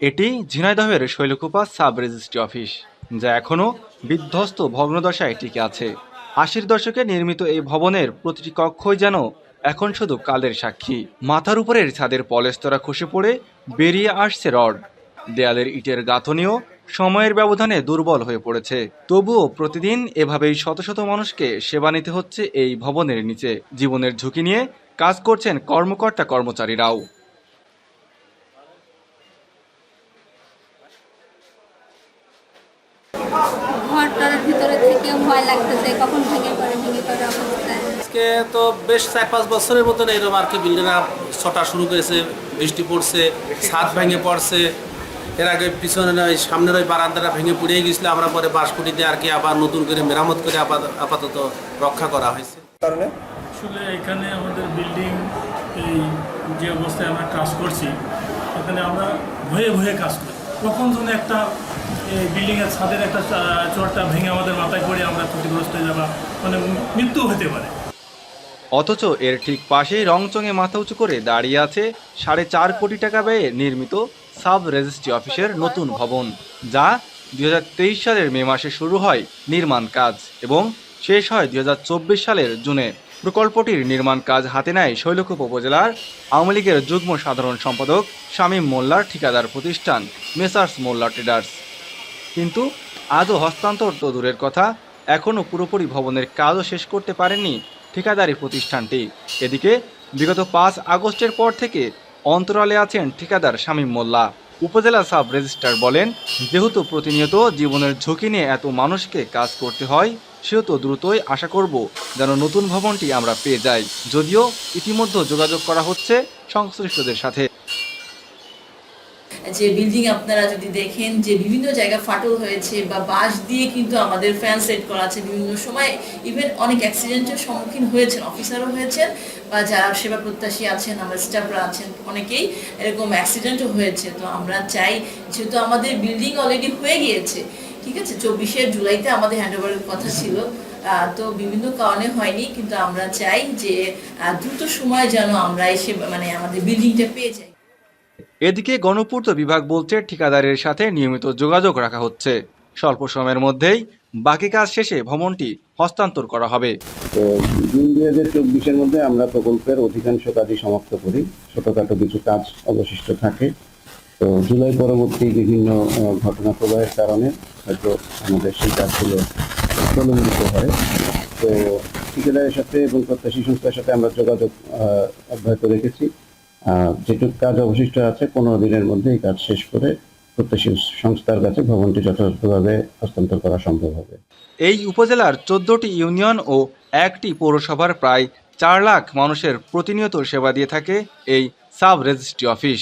এটি ঝিনাইদহের Shailkupa sub registry office, যা এখনও বিধ্বস্ত ভগ্নদশায় টিকে আছে। আশির দশকে নির্মিত এই ভবনের প্রতিটি কক্ষই যেন এখন শুধু কালের সাক্ষী। মাথার উপরের ছাদের পলেস্তরা খসে পড়ে, বেরিয়ে আসছে রড। দেয়ালের ইটের গাঁথনিও সময়ের ব্যবধানে দুর্বল হয়ে পড়েছে। তবুও প্রতিদিন এভাবেই শত শত মানুষকে সেবা নিতে হচ্ছে এই ভবনের নিচে। জীবনের ঝুঁকি নিয়ে কাজ করছেন কর্মকর্তা কর্মচারীরাও ঘরটার ভিতরে থেকে ভয় লাগতেছে কখন ভেঙে পড়ে ভেঙে পড়ে অবস্থায় আজকে তো বেশ চার পাঁচ বছরের মতন এরকম আর কি বিল্ডিং ছটা শুরু করেছে বৃষ্টি পড়ছে ছাদ ভেঙে পড়ছে। এর আগে পিছনে ওই সামনের ওই বারান্দাটা ভেঙে পড়িয়ে গেছিল আমরা পরে বাঁশকুটি দিয়ে আর কি আবার নতুন করে মেরামত করে আপাত- আপাতত রক্ষা করা হয়েছে। কারণে? আসলে এখানে আমাদের বিল্ডিং এই যে অবস্থায় আমরা কাজ করছি এখানে আমরা ভয়ে ভয়ে কাজ করি। কখন যেন একটা বিল্ডিংয়ের ছাদের একটা চোরটা ভেঙে আমাদের মাথায় পড়ে আমরা ক্ষতিগ্রস্ত হয়ে যাবা মানে মৃত্যু হতে পারে। অথচ এর ঠিক পাশেই রংচঙে মাথা উঁচু করে দাঁড়িয়ে আছে সাড়ে চার কোটি টাকা ব্যয়ে নির্মিত সাব রেজিস্ট্রি অফিসের নতুন ভবন, যা দুই হাজার তেইশ সালের মে মাসে শুরু হয় নির্মাণ কাজ এবং শেষ হয় দুই হাজার চব্বিশ সালের জুনে। প্রকল্পটির নির্মাণ কাজ হাতে নেয় শৈলকুপ উপজেলার আওয়ামী লীগের যুগ্ম সাধারণ সম্পাদক শামীম মোল্লার ঠিকাদার প্রতিষ্ঠান, মেসার্স মোল্লা ট্রেডার্স। কিন্তু আজও হস্তান্তর তো দূরের কথা, এখনও পুরোপুরি ভবনের কাজও শেষ করতে পারেনি ঠিকাদারি প্রতিষ্ঠানটি। এদিকে বিগত পাঁচ আগস্টের পর থেকে অন্তরালে আছেন ঠিকাদার শামীম মোল্লা। উপজেলা সাব রেজিস্ট্রার বলেন, যেহেতু প্রতিনিয়ত জীবনের ঝুঁকি নিয়ে এত মানুষকে কাজ করতে হয়, সেহেতু দ্রুতই আশা করব যেন নতুন ভবনটি আমরা পেয়ে যাই। যদিও ইতিমধ্যে যোগাযোগ করা হচ্ছে সংশ্লিষ্টদের সাথে। যে বিল্ডিং আপনারা যদি দেখেন যে বিভিন্ন জায়গা ফাটল হয়েছে বা বাঁশ দিয়ে কিন্তু আমাদের ফ্যান সেট করা আছে বিভিন্ন সময় ইভেন অনেক অ্যাক্সিডেন্টের সম্মুখীন হয়েছেন অফিসারও হয়েছেন বা যারা সেবা প্রত্যাশী আছেন, আমরা স্টাফরা আছেন অনেকেই, এরকম অ্যাক্সিডেন্টও হয়েছে। তো আমরা চাই, যেহেতু আমাদের বিল্ডিং অলরেডি হয়ে গিয়েছে, ঠিক আছে? চব্বিশে জুলাইতে আমাদের হ্যান্ডওভারের কথা ছিল। তো বিভিন্ন কারণে হয়নি, কিন্তু আমরা চাই যে দ্রুত সময় যেন আমরা এসে মানে আমাদের বিল্ডিংটা পেয়ে যাই। এদিকে গণপূর্ত বিভাগ বলছে ঠিকাদারের সাথে নিয়মিত যোগাযোগ রাখা হচ্ছে। স্বল্প সময়ের মধ্যেই বাকি কাজ শেষে ভবনটি হস্তান্তর করা হবে। তো জুন দুই হাজার চব্বিশের মধ্যে আমরা প্রকল্পের অধিকাংশ কাজই সমাপ্ত করি। ছোটখাটো কিছু কাজ অবশিষ্ট থাকে। তো জুলাই পরবর্তী বিভিন্ন ঘটনা প্রবাহের কারণে হয়তো আমাদের সেই কাজগুলো প্রলম্বিত হয়। তো ঠিকাদারের সাথে এবং প্রত্যাশী সংস্থার সাথে আমরা যোগাযোগ অব্যাহত রেখেছি। যেটুকু কাজ অবশিষ্ট আছে, পনেরো দিনের মধ্যে এই কাজ শেষ করে প্রত্যাশী সংস্থার কাছে ভবনটি যথাযথভাবে হস্তান্তর করা সম্ভব হবে। এই উপজেলার চোদ্দটি ইউনিয়ন ও একটি পৌরসভার প্রায় চার লাখ মানুষের প্রতিনিয়ত সেবা দিয়ে থাকে এই সাব রেজিস্ট্রি অফিস।